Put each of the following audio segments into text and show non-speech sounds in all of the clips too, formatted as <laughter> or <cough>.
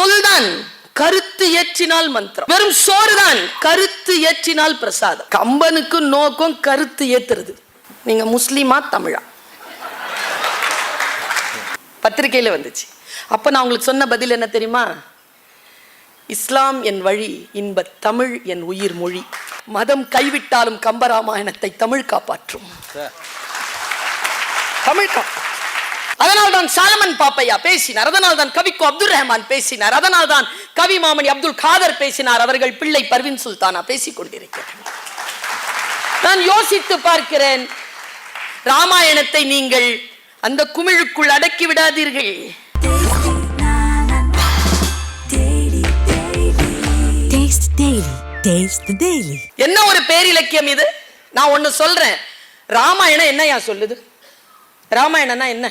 சொல்தான் கருத்து ஏற்றினால் மந்திரம். வெறும் சோறுதான் கருத்து ஏற்றினால் பிரசாதம். கம்பனுக்கு நோக்கம் கருத்து ஏத்துறது. நீங்க முஸ்லீமா தமிழா? பத்திரிக்கையில வந்துச்சு. அப்ப நான் உங்களுக்கு சொன்ன பதில் என்ன தெரியுமா? இஸ்லாம் என் வழி இன்ப தமிழ் என் உயிர் மொழி. மதம் கைவிட்டாலும் கம்பராமாயணத்தை தமிழ் காப்பாற்றும். தமிழ் காப்பாற்றும். அதனால் தான் சாலமன் பாப்பையா பேசினார். அதனால் தான் கவிக்கோ அப்துல் ரஹ்மான் பேசினார். அதனால் தான் கவி மாமணி அப்துல் காதர் பேசினார். அவர்கள் பிள்ளை பர்வின் சுல்தானா பேசிக் கொண்டிருக்கிறார் நான் யோசித்து பார்க்கிறேன். ராமாயணத்தை நீங்கள் அந்த குமிழுக்குள் அடக்கி விடாதீர்கள். என்ன ஒரு பேரிலக்கியம் இது? நான் ஒன்னு சொல்றேன். ராமாயணம் என்னையா சொல்லுது? ராமாயணம்னா என்ன?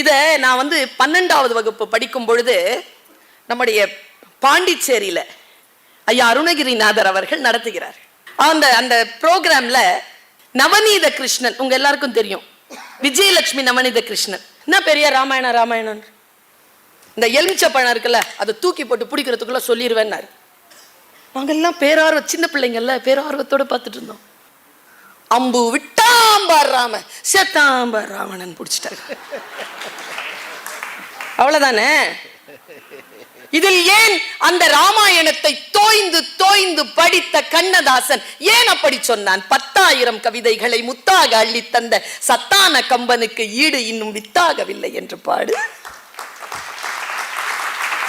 இதை நான் வந்து பன்னெண்டாவது வகுப்பு படிக்கும் பொழுது நம்முடைய பாண்டிச்சேரியில் ஐயா அருணகிரிநாதர் அவர்கள் நடத்துகிறார். அந்த அந்த ப்ரோக்ராம்ல நவநீத கிருஷ்ணன் உங்க எல்லாருக்கும் தெரியும். விஜயலட்சுமி நவநீத கிருஷ்ணன். என்ன பெரிய ராமாயணம் ராமாயணம்? இந்த எலுமிச்சை பழம் இருக்குல்ல அதை தூக்கி போட்டு பிடிக்கிறதுக்குள்ள சொல்லிடுவேன்னாரு நாங்கள்லாம் பேரார்வ சின்ன பிள்ளைங்கள்ல பேரார்வத்தோடு பார்த்துட்டு இருந்தோம். அம்பு விட்டாம்பார் ராம செத்தாம்பார் ராவணன் பிடிச்சிட்டாரு. அவ்வளவுதானே? இதில் ஏன் அந்த ராமாயணத்தை தோய்ந்து தோய்ந்து படித்த கண்ணதாசன் ஏன் அப்படி சொன்னான்? பத்தாயிரம் கவிதைகளை முத்தாக அள்ளி தந்த சத்தான கம்பனுக்கு ஈடு இன்னும் வித்தாகவில்லை என்று பாடு.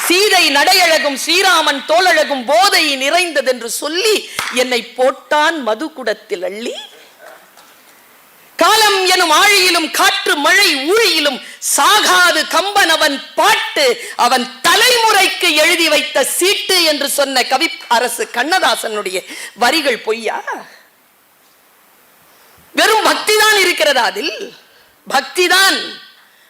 சீதை நடையழகும் ஸ்ரீராமன் தோளழகும் போதை நிறைந்ததென்று சொல்லி என்னை போட்டான் மதுகுடத்தில் அள்ளி. காலம் எனும் ஆழியிலும் காற்று மழை ஊழியிலும் சாகாது கம்பன் அவன் பாட்டு அவன் தலைமுறைக்கு எழுதி வைத்த சீட்டு என்று சொன்ன கவி அரசு கண்ணதாசனுடைய வரிகள் பொய்யா? வெறும் பக்திதான் இருக்கிறதா அதில்? பக்திதான்.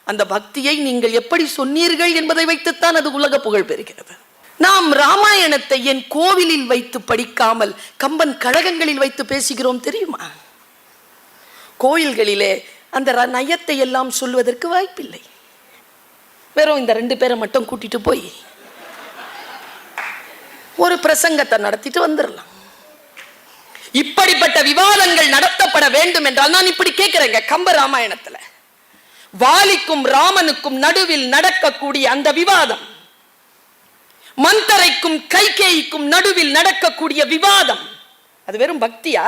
அந்த பக்தியை நீங்கள் எப்படி சொன்னீர்கள் என்பதை வைத்துத்தான் அது உலக புகழ் பெறுகிறது. நாம் ராமாயணத்தை என் கோவிலில் வைத்து படிக்காமல் கம்பன் கழகங்களில் வைத்து பேசுகிறோம் தெரியுமா? கோயில்களிலே அந்த நயத்தை எல்லாம் சொல்வதற்கு வாய்ப்பில்லை. வெறும் இந்த ரெண்டு பேரை மட்டும் கூட்டிட்டு போய் ஒரு பிரசங்கத்தை நடத்திட்டு வந்துடலாம் இப்படிப்பட்ட விவாதங்கள் நடத்தப்பட வேண்டும் என்றால் நான் இப்படி கேட்கிறேங்க கம்ப ராமாயணத்துல. வாலிக்கும் ராமனுக்கும் நடுவில் நடக்கக்கூடிய அந்த விவாதம் மந்தரைக்கும் கைகேயிக்கும் நடுவில் நடக்கக்கூடிய விவாதம் அது வெறும் பக்தியா?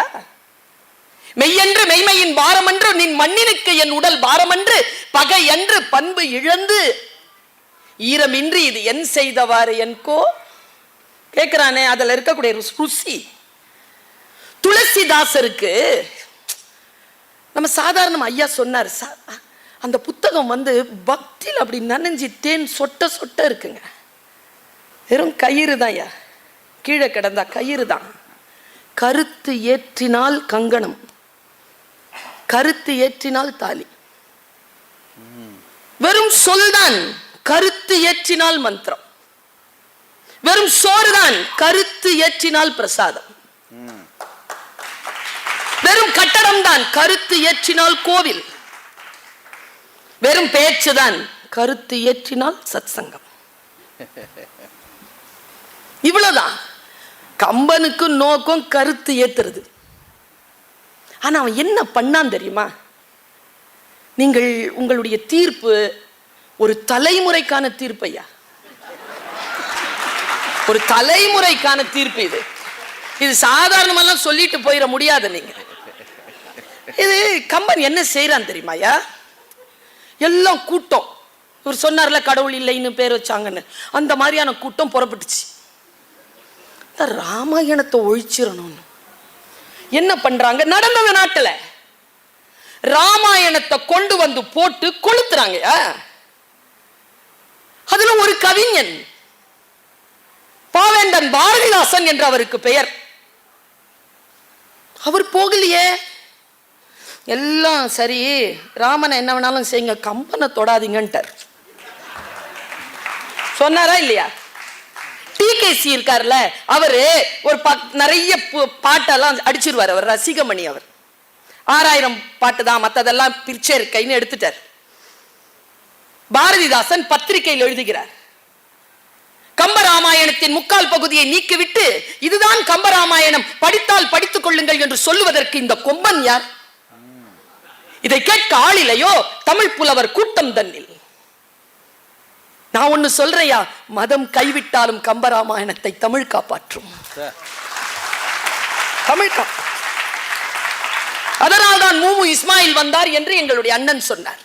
மெய்யன்று மெய்மையின் பாரமன்று நின் மண்ணினுக்கு என் உடல் பாரமன்று பகை என்று பண்பு இழந்து. ஈரமின்றி இது என் செய்தவாறு என்கோ கேட்கிறானே அதுல இருக்கக்கூடிய ருசி துளசிதாசருக்கு நம்ம சாதாரண ஐயா சொன்னார் சா- அந்த புத்தகம் வந்து பக்தியில் அப்படி நனைஞ்சி தேன் சொட்ட சொட்ட இருக்குங்க. வெறும் கயிறு தான் ஐயா. கீழே கிடந்தா கயிறு தான். கருத்து ஏற்றினால் கங்கணம். கருத்து ஏற்றினால் தாலி. வெறும் சொல்தான் கருத்து ஏற்றினால் மந்திரம். வெறும் சோறுதான் கருத்து ஏற்றினால் பிரசாதம். வெறும் கட்டடம் தான் கருத்து ஏற்றினால் கோவில். வெறும் பேச்சுதான் கருத்து ஏற்றினால் சத்சங்கம். இவ்வளவுதான். கம்பனுக்கு நோக்கம் கருத்து ஏத்துறது. ஆனால் அவன் என்ன பண்ணான் தெரியுமா? நீங்கள் உங்களுடைய தீர்ப்பு ஒரு தலைமுறைக்கான தீர்ப்பு ஐயா. ஒரு தலைமுறைக்கான தீர்ப்பு இது. இது சாதாரணமெல்லாம் சொல்லிட்டு போயிட முடியாது நீங்க. இது கம்பன் என்ன செய்யறான் தெரியுமாயா எல்லாம் கூட்டம். இவர் சொன்னார்ல கடவுள் இல்லைன்னு பேர் வச்சாங்கன்னு. அந்த மாதிரியான கூட்டம் புறப்பட்டுச்சு. இந்த ராமாயணத்தை ஒழிச்சிடணும்னு. என்ன பண்றாங்க? நடந்தது நாட்டுல. ராமாயணத்தை கொண்டு வந்து போட்டு கொளுத்துறாங்க. அதுல ஒரு கவிஞன் பாவேந்தன் பாரதிதாசன் என்று அவருக்கு பெயர். அவர் போகலையே. எல்லாம் சரி ராமனை என்ன வேணாலும் செய்யுங்க கம்பனை தொடாதீங்கன்ட்டார். சொன்னாரா இல்லையா? டிகேசி இருக்கார்ல அவரு ஒரு நிறைய பு- பாட்டெல்லாம் அடிச்சிருவார் அவர் ரசிகமணி அவர். ஆறாயிரம் பாட்டு தான் மத்ததெல்லாம் பிரிச்சே இருக்கைன்னு எடுத்துட்டார். பாரதிதாசன் பத்திரிகையில் எழுதுகிறார். கம்பராமாயணத்தின் முக்கால் பகுதியை நீக்கிவிட்டு இதுதான் கம்பராமாயணம் படித்தால் படித்துக் கொள்ளுங்கள் என்று சொல்லுவதற்கு இந்த கொம்பன் யார்? இதை கேட்க ஆளிலையோ தமிழ் புலவர் கூட்டம் தன்னில். நான் ஒண்ணு சொல்றையா மதம் கைவிட்டாலும் கம்பராமாயணத்தை தமிழ் காப்பாற்றும். தமிழ் கா அதனால்தான் மூமு இஸ்மாயில் வந்தார் என்று எங்களுடைய அண்ணன் சொன்னார்.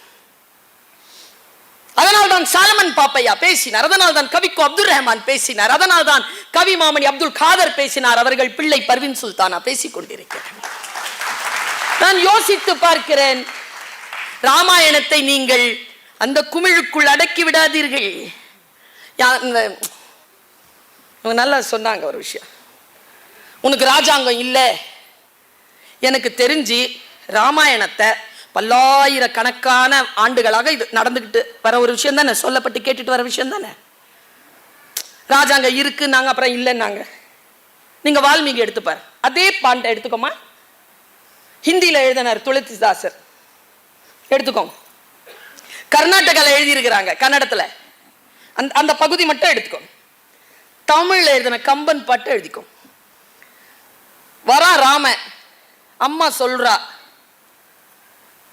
அதனால் தான் சாலமன் பாப்பையா பேசினார். அதனால் தான் கவிக்கு அப்துல் ரஹ்மான் பேசினார். அதனால் தான் கவி மாமணி அப்துல் காதர் பேசினார். அவர்கள் பிள்ளை பர்வின் சுல்தானா பேசிக் கொண்டிருக்கிறார். நான் யோசித்து பார்க்கிறேன். ராமாயணத்தை நீங்கள் அந்த குமிழுக்குள் அடக்கி விடாதீர்கள். இந்த- இவங்க நல்லா சொன்னாங்க ஒரு விஷயம். உனக்கு ராஜாங்கம் இல்லை. எனக்கு தெரிஞ்சு ராமாயணத்தை பல்லாயிரக்கணக்கான ஆண்டுகளாக இது நடந்துக்கிட்டு வர ஒரு விஷயம் தானே? சொல்லப்பட்டு கேட்டுட்டு வர விஷயம் தானே? ராஜாங்கம் இருக்கு நாங்க அப்புறம் இல்லைன்னாங்க. நீங்க வால்மீகி எடுத்துப்பார். அதே பாண்டை எடுத்துக்கோமா? ஹிந்தியில் எழுதினார் துளசிதாசர். எடுத்துக்கோங்க. கர்நாடகால எழுதியிருக்கிறாங்க கன்னடத்துல. அந்த அந்த பகுதி மட்டும் எடுத்துக்கோ. தமிழ்ல எழுதின கம்பன் பாட்டு எழுதிக்கோங்க வரா ராம அம்மா சொல்றா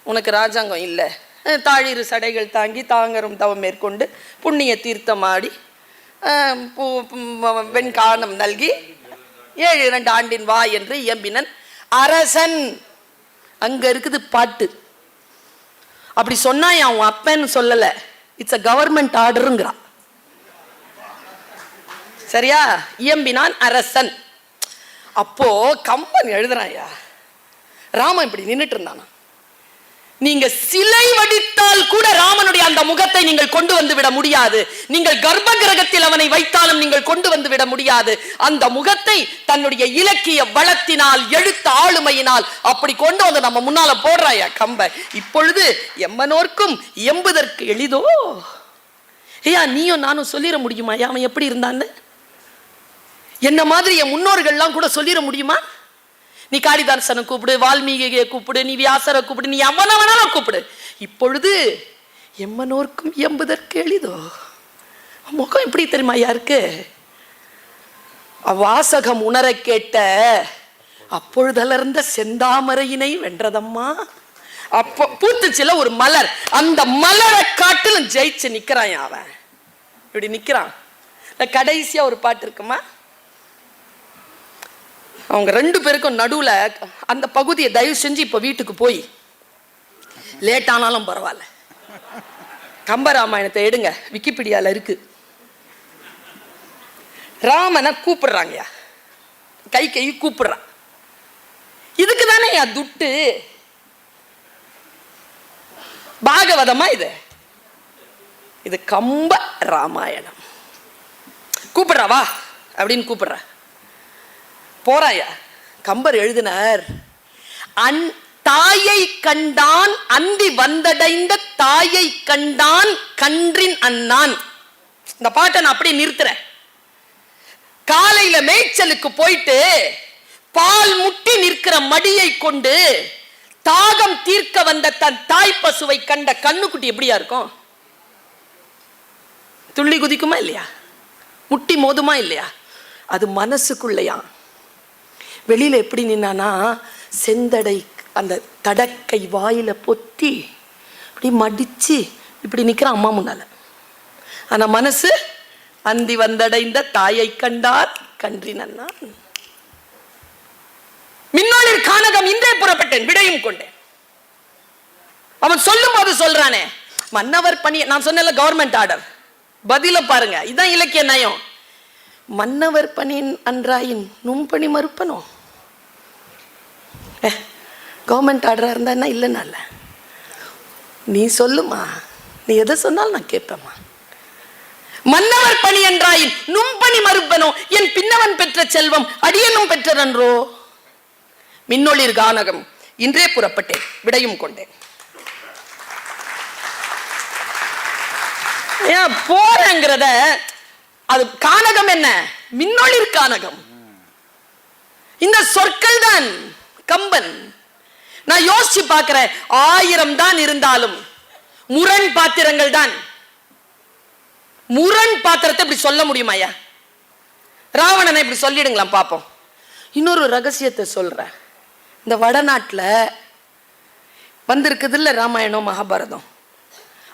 உனக்கு ராஜாங்கம் இல்லை. அஹ் தாழிரு சடைகள் தாங்கி தாங்கரும் தவம் மேற்கொண்டு புண்ணிய தீர்த்தமாடி பூ- வெண்கானம் நல்கி ஏழு இரண்டு ஆண்டின் வா என்று இயம்பினன் அரசன். அங்க இருக்குது பாட்டு. அப்படி சொன்னா அவன் அப்பன்னு சொல்லல. இட்ஸ் அ கவர்மெண்ட் ஆர்டருங்கிறான் சரியா? இயம்பினான் அரசன். அப்போ கம்பன் எழுதுறாயா ராமன் இப்படி நின்னுட்டு இருந்தானா? நீங்க சிலை வடித்தால் கூட ராமனுடைய அந்த முகத்தை நீங்கள் கொண்டு வந்து விட முடியாது. நீங்கள் கர்ப்ப கிரகத்தில் அவனை வைத்தாலும் நீங்கள் கொண்டு வந்து விட முடியாது. அந்த முகத்தை தன்னுடைய இலக்கிய வளத்தினால் எழுத்து ஆளுமையினால் அப்படி கொண்டு வந்து நம்ம முன்னால போடுறாயா கம்ப? இப்பொழுது எம்மனோர்க்கும் எம்புதற்கு எளிதோ? ஐயா நீயும் நானும் சொல்லிட முடியுமா? ஐயா, அவன் எப்படி இருந்தான்னு? என்ன மாதிரி என் முன்னோர்கள்லாம் கூட சொல்லிட முடியுமா? நீ காளிதாசனை கூப்பிடு வால்மீகியை கூப்பிடு நீ வியாசரை கூப்பிடு நீ எம்மனை வேணாலும் கூப்பிடு. இப்பொழுது எம்மனோர்க்கும் எம்புதற்கு எளிதோ? முகம் எப்படி தெரியுமா யாருக்கு? வாசகம் உணர கேட்ட அப்பொழுதலர்ந்த செந்தாமரையினை வென்றதம்மா. அப்போ பூத்துச்சில ஒரு மலர். அந்த மலரை காட்டிலும் ஜெயிச்சு நிக்கிறான் அவன். இப்படி நிக்கிறான். கடைசியா ஒரு பாட்டு இருக்குமா? அவங்க ரெண்டு பேருக்கும் நடுவுல அந்த பகுதியை தயவு செஞ்சு இப்ப வீட்டுக்கு போய். லேட் ஆனாலும் பரவாயில்ல. கம்பராமாயணத்தை எடுங்க. விக்கிபீடியாவில் இருக்கு. ராமனை கூப்பிடுறாங்கயா கை கை கூப்பிடுறான். இதுக்கு தானே துட்டு? பாகவதமா இது? இது கம்ப ராமாயணம். கூப்பிடுறா வா. அப்படின்னு கூப்பிடுற. போறாயா? கம்பர் எழுதினார் அன் தாயை கண்டான் அந்தி வந்தடைந்த தாயை கண்டான் கன்றின் அண்ணான் இந்த பாட்டை நான் அப்படியே நிறுத்துறேன். காலையில மேய்ச்சலுக்கு போயிட்டு பால் முட்டி நிற்கிற மடியை கொண்டு தாகம் தீர்க்க வந்த தன் தாய் பசுவை கண்ட கண்ணுக்குட்டி எப்படியா இருக்கும்? துள்ளி குதிக்குமா இல்லையா? முட்டி மோதுமா இல்லையா? அது மனசுக்குள்ளையா? வெளியில் எப்படி நின்னானா செந்தடை அந்த தடக்கை வாயில பொத்தி இப்படி மடிச்சு இப்படி நிக்கிறான் அம்மா முன்னால். ஆனா மனசு அந்தி வந்தடைந்த தாயை கண்டார் கன்றி அண்ணான் மின்னோளில் கானகம் இன்றே புறப்பட்டேன் விடையும் கொண்டேன். அவன் சொல்லும் போது சொல்றானே மன்னவர் பணி நான் சொன்ன கவர்மெண்ட் ஆர்டர் பதில பாருங்க இதான் இலக்கிய நயம். மன்னவர் பணியின் அன்றாயின் நும்பணி மறுப்பனோ? கவர்மெண்ட் ஆர்டராக இருந்தா என்ன? இல்லைன்னா இல்ல நீ சொல்லுமா. நீ எதை சொன்னாலும் நான் கேட்பேம்மா. மன்னவர் பணி என்றாயின் நும்பணி மறுப்பனோ? என் பின்னவன் பெற்ற செல்வம் அடியனும் பெற்றனன்றோ மின்னொளிர் கானகம் இன்றே புறப்பட்டேன் விடையும் கொண்டேன். போறங்கிறத அது கானகம் என்ன? மின்னொளிர் கானகம். இந்த சொற்கள் தான். கம்பன். நான் யோசிச்சு பார்க்கிறேன் ஆயிரம் தான் இருந்தாலும் முரண் பாத்திரங்கள் தான். முரண் பாத்திரத்தை இப்படி சொல்ல முடியுமா ஐயா? ராவணனை இப்படி சொல்லிடுங்களாம் பார்ப்போம் இன்னொரு ரகசியத்தை சொல்றேன். இந்த வடநாட்டில் வந்திருக்குது இல்லை ராமாயணம் மகாபாரதம்.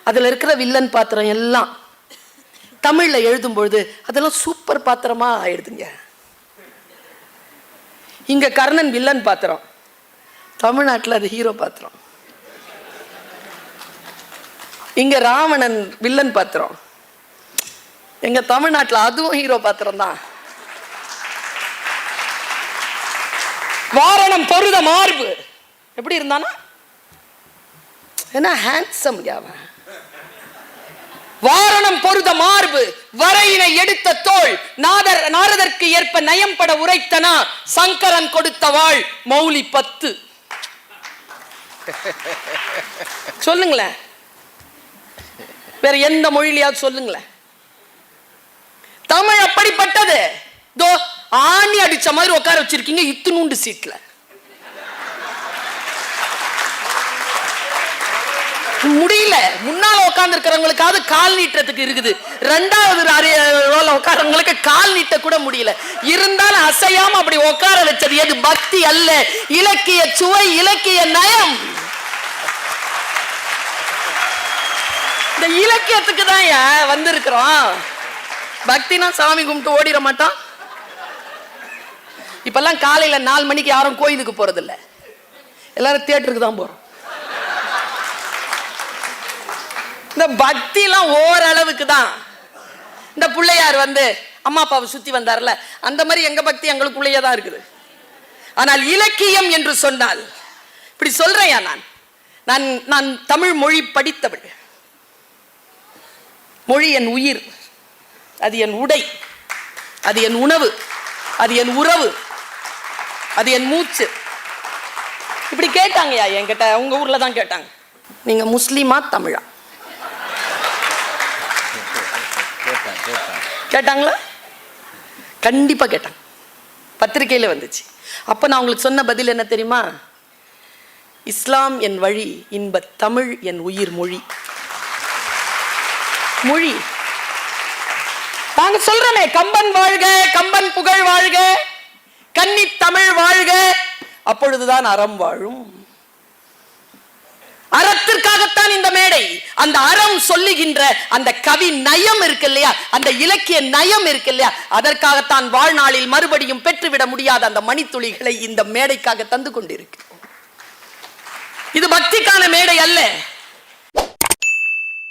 அதில் இருக்கிற வில்லன் பாத்திரம் எல்லாம் தமிழில் எழுதும்பொழுது அதெல்லாம் சூப்பர் பாத்திரமா ஆயிடுதுங்க. இங்க கர்ணன் வில்லன் பாத்திரம். தமிழ்நாட்டில் அது ஹீரோ பாத்திரம். இங்க ராவணன் வில்லன் பாத்திரம். எங்க தமிழ்நாட்டில் அதுவும் ஹீரோ பாத்திரம் தான். வாரணம் பொருத மார்பு. எப்படி இருந்தானா? என்ன ஹேண்ட்ஸம் அவன். வாரணம் பொருத மார்பு. வரையினை எடுத்த தோள் நாதர் நாரதற்கு ஏற்ப நயம்பட உரைத்தனா. சங்கரன் கொடுத்த வாழ். மௌலி பத்து. <laughs> சொல்லுங்களேன். வேற எந்த மொழியிலையாவது சொல்லுங்களேன். தமிழ் அப்படிப்பட்டது தோ ஆணி அடிச்ச மாதிரி உட்கார வச்சிருக்கீங்க இத்துணூண்டு சீட்ல. முடியல. முன்னால உட்கார்ந்து இருக்கிறவங்களுக்காவது கால் நீட்டத்துக்கு இருக்குது. ரெண்டாவது ரோல உட்காரவங்களுக்கு கால் நீட்ட கூட முடியல. இருந்தாலும் அசையாம அப்படி உட்கார வச்சது எது? பக்தி அல்ல. இலக்கிய சுவை இலக்கிய நயம். இந்த இலக்கியத்துக்கு தான் வந்திருக்கிறோம். பக்தினா சாமி கும்பிட்டு ஓடிட மாட்டான் இப்பெல்லாம் காலையில நாலு மணிக்கு யாரும் கோயிலுக்கு போறது எல்லாரும் தியேட்டருக்கு தான் போறோம். இந்த பக்திலாம் ஓரளவுக்கு தான் இந்த பிள்ளையார் வந்து அம்மா அப்பாவை சுத்தி வந்தார்ல அந்த மாதிரி எங்க பக்தி எங்களுக்குள்ளேயே தான் இருக்குது. ஆனால் இலக்கியம் என்று சொன்னால் இப்படி சொல்றேன் நான். நான் நான் தமிழ் மொழி படித்தவள். மொழி என் உயிர் அது என் உடை அது என் உணவு அது என் உறவு அது என் மூச்சு. இப்படி கேட்டாங்கய்யா என்கிட்ட? உங்க ஊர்ல தான் கேட்டாங்க. நீங்க முஸ்லீமா தமிழா? கேட்டாங்களா? கண்டிப்பா கேட்டாங்க. பத்திரிகையில் வந்துச்சு. அப்ப நான் உங்களுக்கு சொன்ன பதில் என்ன தெரியுமா? இஸ்லாம் என் வழி இன்ப தமிழ் என் உயிர் மொழி. மொழி. நாங்க சொல்றோமே கம்பன் வாழ்க கம்பன் புகழ் வாழ்க கன்னி தமிழ் வாழ்க அப்பொழுதுதான் அறம் வாழும். அறத்திற்காகத்தான் இந்த மேடை. அந்த அறம் சொல்லுகின்ற அந்த கவி நயம் இருக்கு இல்லையா அந்த இலக்கிய நயம் இருக்கு இல்லையா அதற்காகத்தான் வாழ்நாளில் மறுபடியும் பெற்றுவிட முடியாத அந்த மணித்துளிகளை இந்த மேடைக்காக தந்து கொண்டிருக்கு. இது பக்திக்கான மேடை அல்ல.